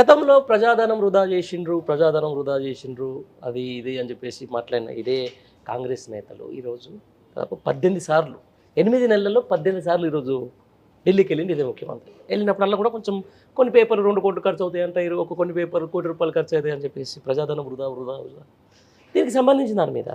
గతంలో ప్రజాధనం వృధా చేసిండ్రు ప్రజాధనం వృధా చేసిండ్రు అది ఇది అని చెప్పేసి మాట్లాడిన ఇదే కాంగ్రెస్ నేతలు ఈరోజు పద్దెనిమిది సార్లు ఎనిమిది నెలల్లో పద్దెనిమిది సార్లు ఈరోజు ఢిల్లీకి వెళ్ళింది ఇదే ముఖ్యమంత్రి. వెళ్ళినప్పుడల్లా కూడా కొంచెం కొన్ని పేపర్లు రెండు కోట్లు ఖర్చు అవుతాయి అంటారు ఒక కొన్ని పేపర్లు కోటి రూపాయలు ఖర్చు అవుతాయి అని చెప్పేసి ప్రజాధనం వృధా వృధా వృధా. దీనికి సంబంధించిన దాని మీద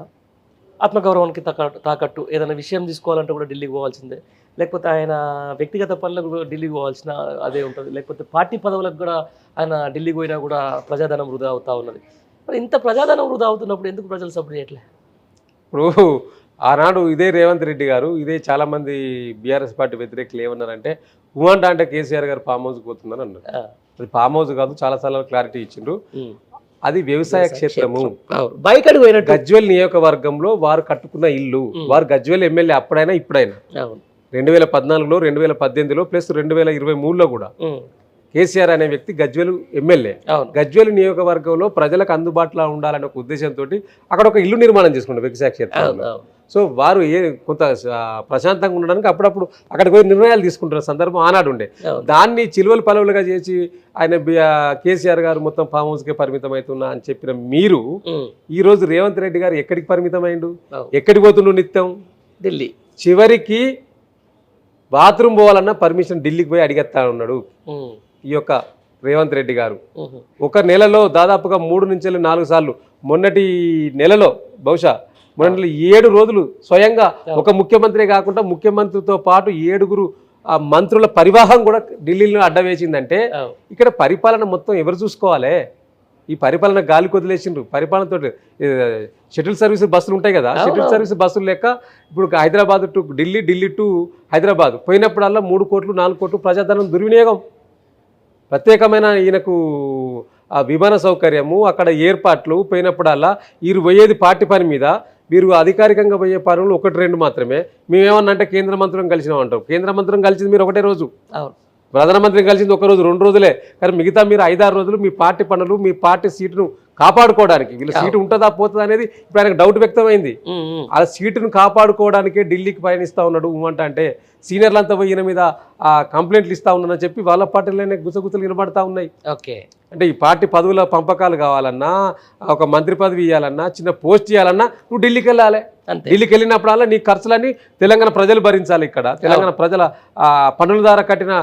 ఆత్మగౌరవానికి తాకట్టు తాకట్టు. ఏదైనా విషయం తీసుకోవాలంటే కూడా ఢిల్లీకి పోవాల్సిందే. లేకపోతే ఆయన వ్యక్తిగత పనులకు కూడా ఢిల్లీకి పోవాల్సిన అదే ఉంటుంది. లేకపోతే పార్టీ పదవులకు కూడా ఆయన ఢిల్లీకి పోయినా కూడా ప్రజాధనం వృధా అవుతా ఉన్నది. మరి ఇంత ప్రజాధనం వృధా అవుతున్నప్పుడు ఎందుకు ప్రజలు సపోర్ట్ చేయట్లే? ఇప్పుడు ఆనాడు ఇదే రేవంత్ రెడ్డి గారు ఇదే చాలా మంది బీఆర్ఎస్ పార్టీ వ్యతిరేకులు ఏమన్నారంటే ఉమంట అంటే కేసీఆర్ గారు ఫామ్ హౌస్కి పోతుందని అన్నారు. అది ఫామ్ హౌస్ కాదు చాలా సార్లు క్లారిటీ ఇచ్చిండ్రు. అది వ్యవసాయ క్షేత్రము. బైకడికి పోయినట్టు గజ్వెల్ నియోజకవర్గంలో వారు కట్టుకున్న ఇల్లు. వారు గజ్వెల్ ఎమ్మెల్యే అప్పుడైనా ఇప్పుడైనా. రెండు వేల పద్నాలుగులో రెండు వేల పద్దెనిమిదిలో ప్లస్ రెండు వేల ఇరవై మూడులో కూడా. కేసీఆర్ అనే వ్యక్తి గజ్వెల్ ఎమ్మెల్యే. గజ్వెల్ నియోజకవర్గంలో ప్రజలకు అందుబాటులో ఉండాలనే ఒక ఉద్దేశంతో అక్కడ ఒక ఇల్లు నిర్మాణం చేసుకున్నారు వ్యవసాయ క్షేత్రంలో. సో వారు ఏ కొంత ప్రశాంతంగా ఉండడానికి అప్పుడప్పుడు అక్కడికి పోయి నిర్ణయాలు తీసుకుంటున్న సందర్భం ఆనాడు ఉండే. దాన్ని చిలువలు పలువులుగా చేసి ఆయన కేసీఆర్ గారు మొత్తం ఫామ్ హౌస్కే పరిమితం అవుతున్నా అని చెప్పిన మీరు. ఈ రోజు రేవంత్ రెడ్డి గారు ఎక్కడికి పరిమితమైండు. ఎక్కడికి పోతుండు నిత్యం ఢిల్లీ చివరికి బాత్రూమ్ పోవాలన్నా పర్మిషన్ ఢిల్లీకి పోయి అడిగేస్తా ఉన్నాడు. ఈ యొక్క రేవంత్ రెడ్డి గారు. ఒక నెలలో దాదాపుగా మూడు నుంచి నాలుగు సార్లు మొన్నటి నెలలో బహుశా మొన్నటి ఏడు రోజులు స్వయంగా ఒక ముఖ్యమంత్రి కాకుండా ముఖ్యమంత్రితో పాటు ఏడుగురు ఆ మంత్రుల పరివాహం కూడా ఢిల్లీలో అడ్డవేసిందంటే ఇక్కడ పరిపాలన మొత్తం ఎవరు చూసుకోవాలి? ఈ పరిపాలన గాలి కొదిలేసిండ్రు పరిపాలనతో షటిల్ సర్వీస్ బస్సులు ఉంటాయి కదా? షటిల్ సర్వీస్ బస్సులు లెక్క ఇప్పుడు హైదరాబాద్ టు ఢిల్లీ ఢిల్లీ టు హైదరాబాద్ పోయినప్పుడల్లా మూడు కోట్లు నాలుగు కోట్లు ప్రజాధనం దుర్వినియోగం. ప్రత్యేకమైన ఈయనకు ఆ విమాన సౌకర్యము అక్కడ ఏర్పాట్లు పోయినప్పుడల్లా వీరు పోయేది పార్టీ పని మీద. వీరు అధికారికంగా పోయే పనులు ఒకటి రెండు మాత్రమే. మేమేమన్నా అంటే కేంద్ర మంత్రులను కలిసినాం అంటాం. కేంద్ర మంత్రులను కలిసింది మీరు ఒకటే రోజు. అవును. ప్రధానమంత్రిని కలిసింది ఒక రోజు రెండు రోజులే. కానీ మిగతా మీరు ఐదారు రోజులు మీ పార్టీ పనులు మీ పార్టీ సీటును కాపాడుకోవడానికి. వీళ్ళ సీటు ఉంటుందా పోతుందా అనేది ఇప్పుడు ఆయనకు డౌట్ వ్యక్తమైంది. ఆ సీటును కాపాడుకోవడానికే ఢిల్లీకి పయనిస్తా ఉన్నాడు ఉమ్మంట అంటే సీనియర్లంతా పోయి ఈయన మీద ఆ కంప్లైంట్లు ఇస్తా ఉన్నానని చెప్పి వాళ్ళ పార్టీలోనే గుసగుసలు వినబడతా ఉన్నాయి. ఓకే. అంటే ఈ పార్టీ పదవుల పంపకాలు కావాలన్నా ఒక మంత్రి పదవి ఇవ్వాలన్నా చిన్న పోస్ట్ ఇవ్వాలన్నా నువ్వు ఢిల్లీకి వెళ్ళాలి ఢిల్లీకి వెళ్ళినప్పుడల్లా నీ ఖర్చులన్నీ తెలంగాణ ప్రజలు భరించాలి ఇక్కడ. తెలంగాణ ప్రజల ఆ, పన్నుల ద్వారా కట్టిన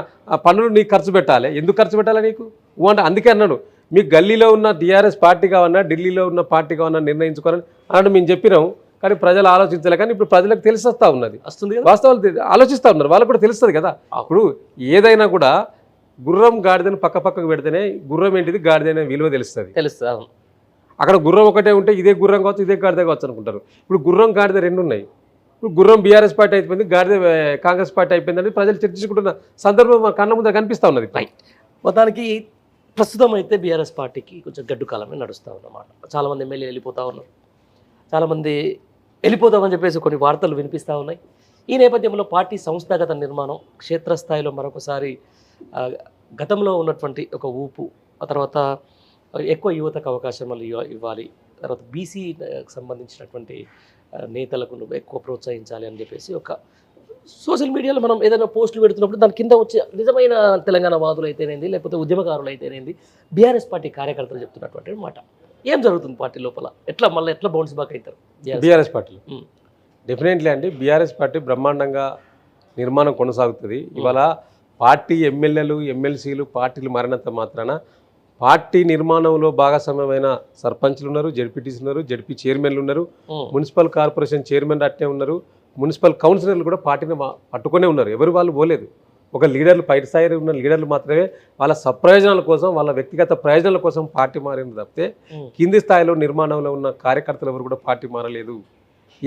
పన్నులు నీకు ఖర్చు పెట్టాలి. ఎందుకు ఖర్చు పెట్టాలి నీకు? అంటే అందుకే అన్నాడు మీకు గల్లీలో ఉన్న టీఆర్ఎస్ పార్టీ కావన్నా ఢిల్లీలో ఉన్న పార్టీ కావన్నా నిర్ణయించుకోవాలని అన్నట్టు మేము చెప్పినాం. కానీ ప్రజలు ఆలోచించలే. కానీ ఇప్పుడు ప్రజలకు తెలిసొస్తా ఉన్నది. వస్తుంది వాస్తవాలు ఆలోచిస్తా ఉన్నారు. వాళ్ళకు కూడా తెలుస్తుంది కదా. ఇప్పుడు ఏదైనా కూడా గుర్రం గాడిదని పక్క పక్కకు పెడితేనే గుర్రం ఏంటిది? గాడిదనే విలువ తెలుస్తుంది. తెలుస్తుంది అవును. అక్కడ గుర్రం ఒకటే ఉంటే ఇదే గుర్రం కావచ్చు ఇదే గాడిద కావచ్చు అనుకుంటారు. ఇప్పుడు గుర్రం గాడిద రెండు ఉన్నాయి. ఇప్పుడు గుర్రం బీఆర్ఎస్ పార్టీ అయిపోయింది గాడిద కాంగ్రెస్ పార్టీ అయిపోయిందని ప్రజలు చర్చించుకుంటున్న సందర్భం మన కళ్ళ ముందర కనిపిస్తా ఉన్నది. రైట్ మొత్తానికి ప్రస్తుతం అయితే బీఆర్ఎస్ పార్టీకి కొంచెం గడ్డు కాలమే నడుస్తూ ఉన్నమాట. చాలామంది ఎమ్మెల్యే వెళ్ళిపోతూ ఉన్నారు. చాలామంది వెళ్ళిపోతామని చెప్పేసి కొన్ని వార్తలు వినిపిస్తూ ఉన్నాయి. ఈ నేపథ్యంలో పార్టీ సంస్థాగత నిర్మాణం క్షేత్రస్థాయిలో మరొకసారి గతంలో ఉన్నటువంటి ఒక ఊపు ఆ తర్వాత ఎక్కువ యువతకు అవకాశాలు ఇవ్వ- ఇవ్వాలి. తర్వాత బీసీ సంబంధించినటువంటి నేతలకు నువ్వు ఎక్కువ ప్రోత్సహించాలి అని చెప్పేసి ఒక సోషల్ మీడియాలో మనం ఏదైనా పోస్టులు పెడుతున్నప్పుడు దాని కింద వచ్చే నిజమైన తెలంగాణ వాదులు అయితేనేంది లేకపోతే ఉద్యమకారులు అయితేనేంది బీఆర్ఎస్ పార్టీ కార్యకర్తలు చెప్తున్నటువంటి మాట. ఏం జరుగుతుంది పార్టీ లోపల? ఎట్లా మళ్ళీ ఎట్లా బౌన్స్ బ్యాక్ అవుతారు BRS? బీఆర్ఎస్ పార్టీలో. డెఫినెట్లీ అండి బీఆర్ఎస్ పార్టీ బ్రహ్మాండంగా నిర్మాణం కొనసాగుతుంది. ఇవాళ పార్టీ ఎమ్మెల్యేలు ఎమ్మెల్సీలు పార్టీలు మారినంత మాత్రాన పార్టీ నిర్మాణంలో భాగస్వామ్యమైన సర్పంచ్లు ఉన్నారు జడ్పీటీసీ ఉన్నారు జడ్పీ చైర్మన్లు ఉన్నారు. మున్సిపల్ కార్పొరేషన్ చైర్మన్ అట్టే ఉన్నారు మున్సిపల్ కౌన్సిలర్లు కూడా పార్టీని పట్టుకునే ఉన్నారు ఎవరు వాళ్ళు పోలేదు ఒక లీడర్లు పైట స్థాయి ఉన్న లీడర్లు మాత్రమే వాళ్ళ సప్రయోజనాల కోసం వాళ్ళ వ్యక్తిగత ప్రయోజనాల కోసం పార్టీ మారింది తప్పితే. కింది స్థాయిలో నిర్మాణంలో ఉన్న కార్యకర్తలు ఎవరు కూడా పార్టీ మారలేదు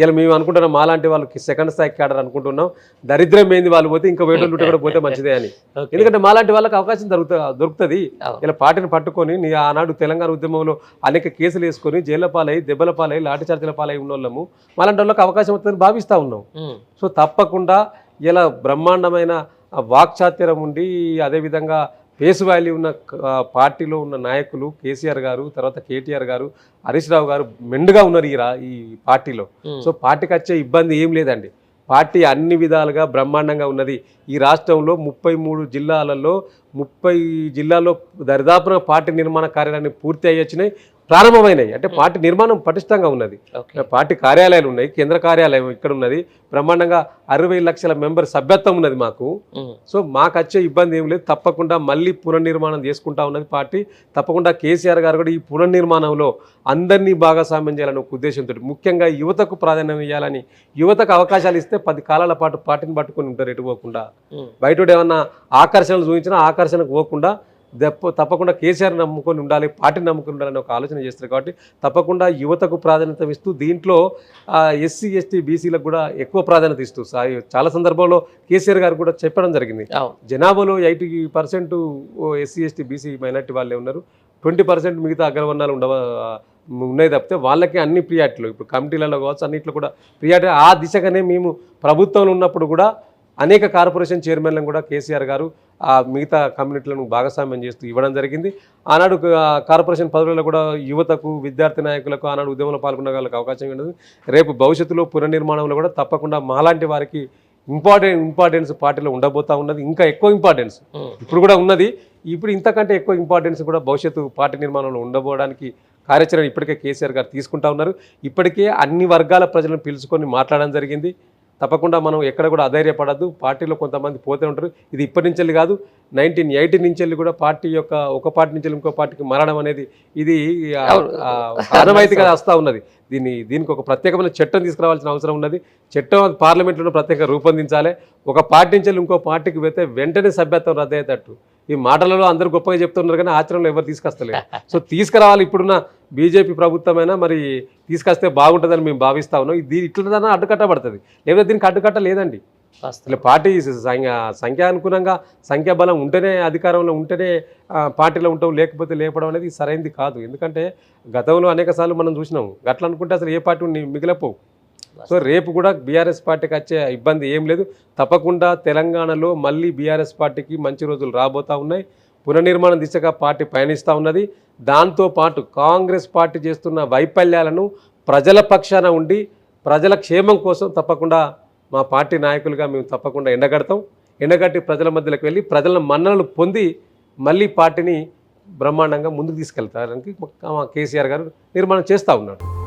ఇలా మేము అనుకుంటున్నాం మాలాంటి వాళ్ళకి సెకండ్ స్థాయి క్యాడర్ అనుకుంటున్నాం దరిద్రం ఏంది వాళ్ళు పోతే ఇంకా వేటోళ్ళు ఉంటే కూడా పోతే మంచిదే అని. ఎందుకంటే మాలాంటి వాళ్ళకి అవకాశం దొరుకుతా దొరుకుతుంది. ఇలా పార్టీని పట్టుకొని నీ ఆనాడు తెలంగాణ ఉద్యమంలో అనేక కేసులు వేసుకొని జైళ్ళ పాలై దెబ్బల పాలై లాఠీ చార్జీల పాలై ఉన్న వాళ్ళము మాలాంటి వాళ్ళకి అవకాశం వస్తుందని భావిస్తూ ఉన్నాం. సో తప్పకుండా ఇలా బ్రహ్మాండమైన ఆ వాక్చాతుర్యం ఉండి అదేవిధంగా ఫేస్ వాల్యూ ఉన్న పార్టీలో ఉన్న నాయకులు కేసీఆర్ గారు తర్వాత కేటీఆర్ గారు హరీష్ రావు గారు మెండుగా ఉన్నారు ఈ ఈ పార్టీలో. సో పార్టీకి వచ్చే ఇబ్బంది ఏం లేదండి. పార్టీ అన్ని విధాలుగా బ్రహ్మాండంగా ఉన్నది. ఈ రాష్ట్రంలో ముప్పై మూడు జిల్లాలలో ముప్పై జిల్లాల్లో దరిదాపున పార్టీ నిర్మాణ కార్యాలయాన్ని పూర్తి అయ్యి వచ్చినాయి. ప్రారంభమైనాయి. అంటే పార్టీ నిర్మాణం పటిష్టంగా ఉన్నది. పార్టీ కార్యాలయాలు ఉన్నాయి కేంద్ర కార్యాలయం ఇక్కడ ఉన్నది. బ్రహ్మాండంగా అరవై లక్షల మెంబర్ సభ్యత్వం ఉన్నది మాకు. సో మాకు వచ్చే ఇబ్బంది ఏం లేదు. తప్పకుండా మళ్ళీ పునర్నిర్మాణం చేసుకుంటా ఉన్నది పార్టీ. తప్పకుండా కేసీఆర్ గారు కూడా ఈ పునర్నిర్మాణంలో అందరినీ భాగస్వామ్యం చేయాలని ఒక ఉద్దేశంతో ముఖ్యంగా యువతకు ప్రాధాన్యం ఇవ్వాలని యువతకు అవకాశాలు ఇస్తే పది కాలాల పాటు పార్టీని పట్టుకొని ఉంటారు ఎటు పోకుండా. బయట ఏమన్నా ఆకర్షణలు చూపించినా ఆకర్షణకు పోకుండా దప్ప తప్పకుండా కేసీఆర్ నమ్ముకొని ఉండాలి పార్టీని నమ్ముకొని ఉండాలని ఒక ఆలోచన చేస్తారు కాబట్టి తప్పకుండా యువతకు ప్రాధాన్యత ఇస్తూ దీంట్లో ఎస్సీ ఎస్టీ బీసీలకు కూడా ఎక్కువ ప్రాధాన్యత ఇస్తూ చాలా సందర్భంలో కేసీఆర్ గారు కూడా చెప్పడం జరిగింది. జనాభాలో eighty percent SC ST BC minority వాళ్ళే ఉన్నారు. ట్వంటీ పర్సెంట్ మిగతా అగ్రవర్ణాలు ఉండవ ఉన్నాయి తప్పితే వాళ్ళకి అన్ని ప్రియారిటీలు. ఇప్పుడు కమిటీలలో కావచ్చు అన్నింటిలో కూడా ప్రియారిటీ ఆ దిశగానే మేము ప్రభుత్వంలో ఉన్నప్పుడు కూడా అనేక కార్పొరేషన్ చైర్మన్లను కూడా కేసీఆర్ గారు ఆ మిగతా కమ్యూనిటీలను భాగస్వామ్యం చేస్తూ ఇవ్వడం జరిగింది. ఆనాడు కార్పొరేషన్ పదవులలో కూడా యువతకు విద్యార్థి నాయకులకు ఆనాడు ఉద్యమంలో పాల్గొనే వాళ్ళకి అవకాశం ఉండదు. రేపు భవిష్యత్తులో పునర్నిర్మాణంలో కూడా తప్పకుండా మాలాంటి వారికి ఇంపార్టెంట్ ఇంపార్టెన్స్ పార్టీలో ఉండబోతా ఉన్నది. ఇంకా ఎక్కువ ఇంపార్టెన్స్. ఇప్పుడు కూడా ఉన్నది. ఇప్పుడు ఇంతకంటే ఎక్కువ ఇంపార్టెన్స్ కూడా భవిష్యత్తు పార్టీ నిర్మాణంలో ఉండబోవడానికి కార్యాచరణ ఇప్పటికే కేసీఆర్ గారు తీసుకుంటా ఉన్నారు. ఇప్పటికే అన్ని వర్గాల ప్రజలను పిలుచుకొని మాట్లాడడం జరిగింది. తప్పకుండా మనం ఎక్కడ కూడా అధైర్యపడద్దు. పార్టీలో కొంతమంది పోతే ఉంటారు. ఇది ఇప్పటి నుంచి కాదు నైన్టీన్ ఎయిటీ నుంచి వెళ్ళి కూడా పార్టీ యొక్క ఒక పార్టీ నుంచి ఇంకో పార్టీకి మారడం అనేది ఇది ఆనవాయితీగా వస్తూ ఉన్నది. దీన్ని దీనికి ఒక ప్రత్యేకమైన చట్టం తీసుకురావాల్సిన అవసరం ఉన్నది. చట్టం పార్లమెంట్లో ప్రత్యేక రూపొందించాలి. ఒక పార్టీ నుంచి వెళ్ళి ఇంకో పార్టీకి పోతే వెంటనే సభ్యత్వం రద్దయ్యేటట్టు. ఈ మాటలలో అందరూ గొప్పగా చెప్తున్నారు కానీ ఆచరణలో ఎవరు తీసుకొస్తలేరు. సో తీసుకురావాలి ఇప్పుడున్న బీజేపీ ప్రభుత్వమైనా మరి తీసుకొస్తే బాగుంటుందని మేము భావిస్తా ఉన్నాం. ఇది ఇట్లదన్నా అడ్డుకట్టబడుతుంది. లేకపోతే దీనికి అడ్డుకట్ట లేదండి. అసలు పార్టీ సంఖ్య సంఖ్యానుగుణంగా సంఖ్యాబలం ఉంటేనే అధికారంలో ఉంటేనే పార్టీలో ఉంటాం లేకపోతే లేపడం అనేది సరైంది కాదు. ఎందుకంటే గతంలో అనేక మనం చూసినాం. గట్ల అనుకుంటే అసలు ఏ పార్టీ మిగిలిపోవు. సో రేపు కూడా బీఆర్ఎస్ పార్టీకి వచ్చే ఇబ్బంది ఏం లేదు. తప్పకుండా తెలంగాణలో మళ్ళీ బీఆర్ఎస్ పార్టీకి మంచి రోజులు రాబోతా ఉన్నాయి. పునర్నిర్మాణం దిశగా పార్టీ పయనిస్తూ ఉన్నది. దాంతో పాటు కాంగ్రెస్ పార్టీ చేస్తున్న వైఫల్యాలను ప్రజల పక్షాన ఉండి ప్రజల క్షేమం కోసం తప్పకుండా మా పార్టీ నాయకులుగా మేము తప్పకుండా ఎండగడతాం. ఎండగట్టి ప్రజల మధ్యలోకి వెళ్ళి ప్రజల మన్ననలు పొంది మళ్ళీ పార్టీని బ్రహ్మాండంగా ముందుకు తీసుకెళ్తానికి మా కేసీఆర్ గారు నిర్మాణం చేస్తూ ఉన్నాడు